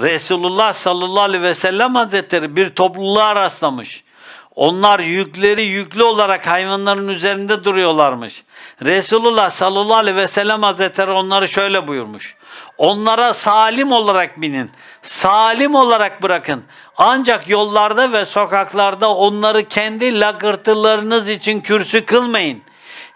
Resulullah sallallahu aleyhi ve sellem hazretleri bir topluluğa rastlamış. Onlar yükleri yüklü olarak hayvanların üzerinde duruyorlarmış. Resulullah sallallahu aleyhi ve sellem hazretleri onları şöyle buyurmuş. Onlara salim olarak binin. Salim olarak bırakın. Ancak yollarda ve sokaklarda onları kendi lakırtılarınız için kürsü kılmayın.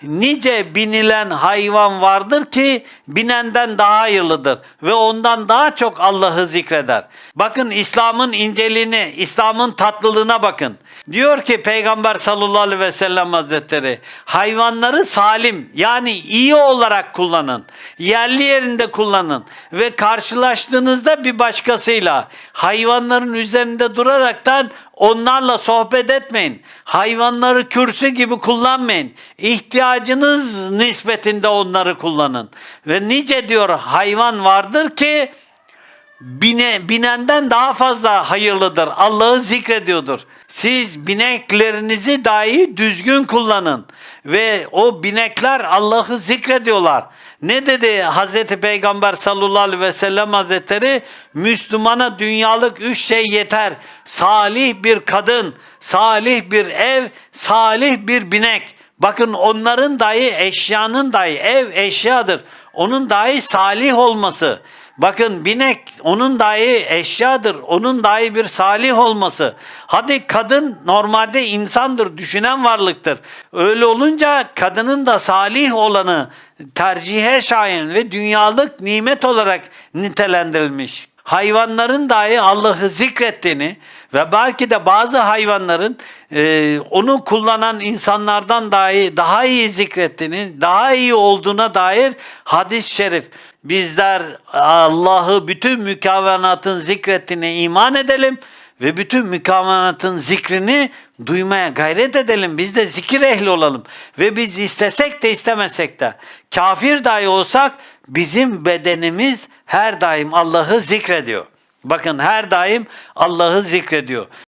Nice binilen hayvan vardır ki binenden daha hayırlıdır ve ondan daha çok Allah'ı zikreder. Bakın İslam'ın inceliğini, İslam'ın tatlılığına bakın. Diyor ki Peygamber sallallahu aleyhi ve sellem hazretleri hayvanları salim yani iyi olarak kullanın. Yerli yerinde kullanın ve karşılaştığınızda bir başkasıyla hayvanların üzerinde duraraktan Onlarla sohbet etmeyin. Hayvanları kürsü gibi kullanmayın. İhtiyacınız nispetinde onları kullanın. Ve nice diyor hayvan vardır ki bine, binenden daha fazla hayırlıdır. Allah'ı zikrediyordur. Siz bineklerinizi dahi düzgün kullanın. Ve o binekler Allah'ı zikrediyorlar. Ne dedi Hazreti Peygamber sallallahu aleyhi ve sellem Hazretleri? Müslümana dünyalık üç şey yeter. Salih bir kadın, salih bir ev, salih bir binek. Bakın onların dahi eşyanın dahi ev eşyadır. Onun dahi salih olması. Bakın binek onun dahi eşyadır. Onun dahi bir salih olması. Hadi kadın normalde insandır, düşünen varlıktır. Öyle olunca kadının da salih olanı tercihe şayan ve dünyalık nimet olarak nitelendirilmiş. Hayvanların dahi Allah'ı zikrettiğini ve belki de bazı hayvanların e, onu kullanan insanlardan dahi daha iyi zikrettiğini, daha iyi olduğuna dair hadis-i şerif. Bizler Allah'ı bütün mükavvenatın zikrettiğine iman edelim ve bütün mükavvenatın zikrini duymaya gayret edelim. Biz de zikir ehli olalım. Ve biz istesek de istemesek de kafir dahi olsak bizim bedenimiz her daim Allah'ı zikrediyor. Bakın her daim Allah'ı zikrediyor.